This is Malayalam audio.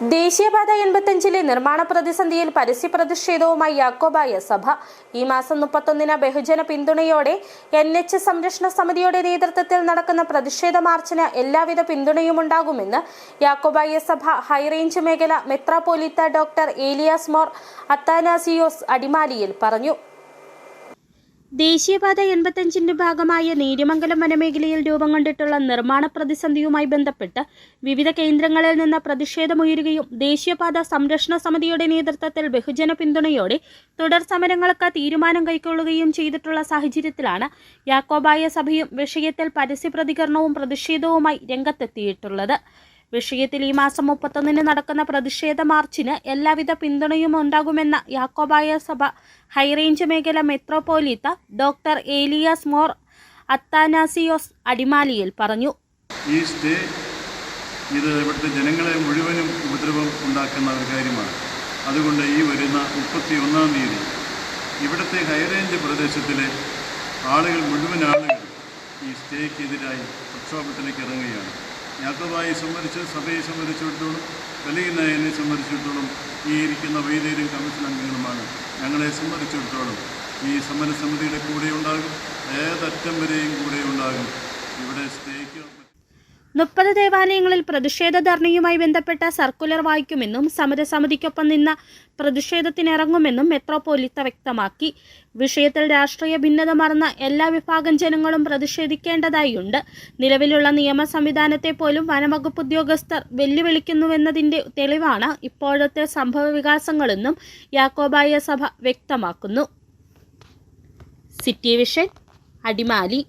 ദേശീയപാത എൺപത്തഞ്ചിലെ നിർമ്മാണ പ്രതിസന്ധിയിൽ പരസ്യ പ്രതിഷേധവുമായി യാക്കോബായ സഭ. ഈ മാസം മുപ്പത്തൊന്നിന് ബഹുജന പിന്തുണയോടെ എൻ എച്ച് സംരക്ഷണ സമിതിയുടെ നേതൃത്വത്തിൽ നടക്കുന്ന പ്രതിഷേധ മാർച്ചിന് എല്ലാവിധ പിന്തുണയും ഉണ്ടാകുമെന്ന് യാക്കോബായ സഭ ഹൈറേഞ്ച് മേഖല മെത്രാപോലിത്ത ഡോക്ടർ ഏലിയാസ് മോർ അത്താനാസിയോസ് അടിമാലിയിൽ പറഞ്ഞു. ദേശീയപാത എൺപത്തഞ്ചിന്റെ ഭാഗമായ നേര്യമംഗലം വനമേഖലയിൽ രൂപം കൊണ്ടിട്ടുള്ള നിർമ്മാണ പ്രതിസന്ധിയുമായി ബന്ധപ്പെട്ട് വിവിധ കേന്ദ്രങ്ങളിൽ നിന്ന് പ്രതിഷേധമുയരുകയും ദേശീയപാത സംരക്ഷണ സമിതിയുടെ നേതൃത്വത്തിൽ ബഹുജന പിന്തുണയോടെ തുടർ സമരങ്ങൾക്ക് തീരുമാനം കൈക്കൊള്ളുകയും ചെയ്തിട്ടുള്ള സാഹചര്യത്തിലാണ് യാക്കോബായ സഭയും വിഷയത്തിൽ പരസ്യ പ്രതികരണവും പ്രതിഷേധവുമായി രംഗത്തെത്തിയിട്ടുള്ളത്. വിഷയത്തിൽ ഈ മാസം മുപ്പത്തൊന്നിന് നടക്കുന്ന പ്രതിഷേധ മാർച്ചിന് എല്ലാവിധ പിന്തുണയും ഉണ്ടാകുമെന്ന യാക്കോബായ സഭ ഹൈറേഞ്ച് മേഖല മെത്രോപോലീത്ത ഡോക്ടർ ഏലിയാസ് മോർ അത്താനാസിയോസ് അടിമാലിയിൽ പറഞ്ഞു. ഈ സ്റ്റേ ഇത് ഇവിടുത്തെ ജനങ്ങളെ മുഴുവനും ഉപദ്രവം ഉണ്ടാക്കുന്ന ഒരു കാര്യമാണ്. അതുകൊണ്ട് ഈ വരുന്ന മുപ്പത്തി ഒന്നാം തീയതി ഇവിടുത്തെ ഹൈറേഞ്ച് പ്രദേശത്തിലെ ആളുകൾ മുഴുവൻ ആളുകൾ ഈ സ്റ്റേക്കെതിരായി പ്രക്ഷോഭത്തിലേക്ക് ഇറങ്ങുകയാണ്. യാക്കോബായി സംബന്ധിച്ച് സഭയെ സംബന്ധിച്ചിടത്തോളം എന്നെ സംബന്ധിച്ചിടത്തോളം ഈ ഇരിക്കുന്ന വൈദ്യരും കമ്മീഷൻ അംഗങ്ങളുമാണ്. ഞങ്ങളെ സംബന്ധിച്ചിടത്തോളം ഈ സമരസമിതിയുടെ കൂടെ ഉണ്ടാകും ഏതറ്റം വരെയും കൂടെ ഉണ്ടാകും. ഇവിടെ സ്റ്റേക്ക് മുപ്പത് ദേവാലയങ്ങളിൽ പ്രതിഷേധ ധർണയുമായി ബന്ധപ്പെട്ട സർക്കുലർ വായിക്കുമെന്നും സമരസമിതിക്കൊപ്പം നിന്ന പ്രതിഷേധത്തിനിറങ്ങുമെന്നും മെത്രോപോലിത്ത വ്യക്തമാക്കി. വിഷയത്തിൽ രാഷ്ട്രീയ ഭിന്നത മറന്ന എല്ലാ വിഭാഗം ജനങ്ങളും പ്രതിഷേധിക്കേണ്ടതായുണ്ട്. നിലവിലുള്ള നിയമ സംവിധാനത്തെ പോലും വനംവകുപ്പ് ഉദ്യോഗസ്ഥർ വെല്ലുവിളിക്കുന്നുവെന്നതിന്റെ തെളിവാണ് ഇപ്പോഴത്തെ സംഭവ വികാസങ്ങളെന്നും യാക്കോബായ സഭ വ്യക്തമാക്കുന്നു. City vision Adimali.